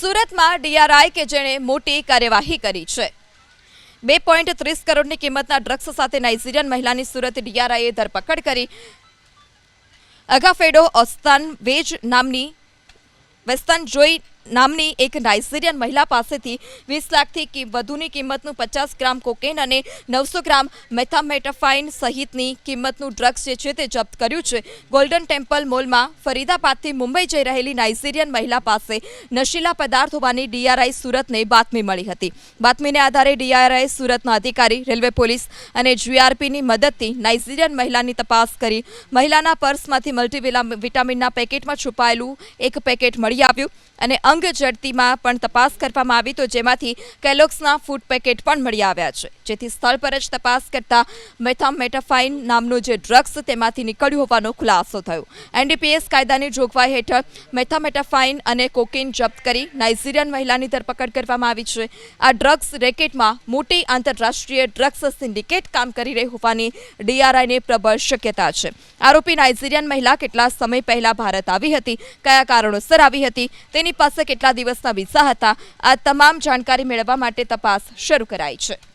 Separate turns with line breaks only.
સુરતમાં ડીઆરઆઈ કે જેણે મોટી કાર્યવાહી કરી છે. બે પોઈન્ટ ત્રીસ કરોડની કિંમતના ડ્રગ્સ સાથે નાઇજીરિયન મહિલાની સુરત ડીઆરઆઈએ ધરપકડ કરી. અગાફેડો ઓસ્તાન વેજ નામની વેસ્તાન જોઈ નામની એક નાઇજીરિયન મહિલા પાસેથી વીસ લાખથી વધુની કિંમતનું પચાસ ગ્રામ કોકેન અને નવસો ગ્રામ મેથામેટાફાઇન સહિતની કિંમતનું ડ્રગ્સ જે છે તે જપ્ત કર્યું છે. ગોલ્ડન ટેમ્પલ મોલમાં ફરીદાબાદથી મુંબઈ જઈ રહેલી નાઇજીરિયન મહિલા પાસે નશીલા પદાર્થ હોવાની ડીઆરઆઈ સુરતને બાતમી મળી હતી. બાતમીને આધારે ડીઆરઆઈ સુરતના અધિકારી, રેલવે પોલીસ અને જીઆરપીની મદદથી નાઇજીરિયન મહિલાની તપાસ કરી મહિલાના પર્સમાંથી મલ્ટીવિલા વિટામિનના પેકેટમાં છુપાયેલું એક પેકેટ મળી આવ્યું અને અંગ જડતીમાં પણ તપાસ કરવામાં આવી તો જેમાંથી કેલોક્સના ફૂડ પેકેટ પણ મળી આવ્યા છે. જેથી સ્થળ પર જ તપાસ કરતા મેથામેટાફાઇન નામનું જે ડ્રગ્સ તેમાંથી નીકળ્યું હોવાનો ખુલાસો થયો. એનડીપીએસ કાયદાની જોગવાઈ હેઠળ મેથામેટાફાઇન અને કોકેન જપ્ત કરી નાઇજીરિયન મહિલાની ધરપકડ કરવામાં આવી છે. આ ડ્રગ્સ રેકેટમાં મોટી આંતરરાષ્ટ્રીય ડ્રગ્સ સિન્ડિકેટ કામ કરી રહી હોવાની ડીઆરઆઈને પ્રબળ શક્યતા છે. આરોપી નાઇજીરિયન મહિલા કેટલા સમય પહેલા ભારત આવી હતી, કયા કારણોસર આવી હતી, તેની પાસે કેટલા દિવસના વિઝા હતા, આ તમામ જાણકારી મેળવવા માટે તપાસ શરૂ કરાઈ છે.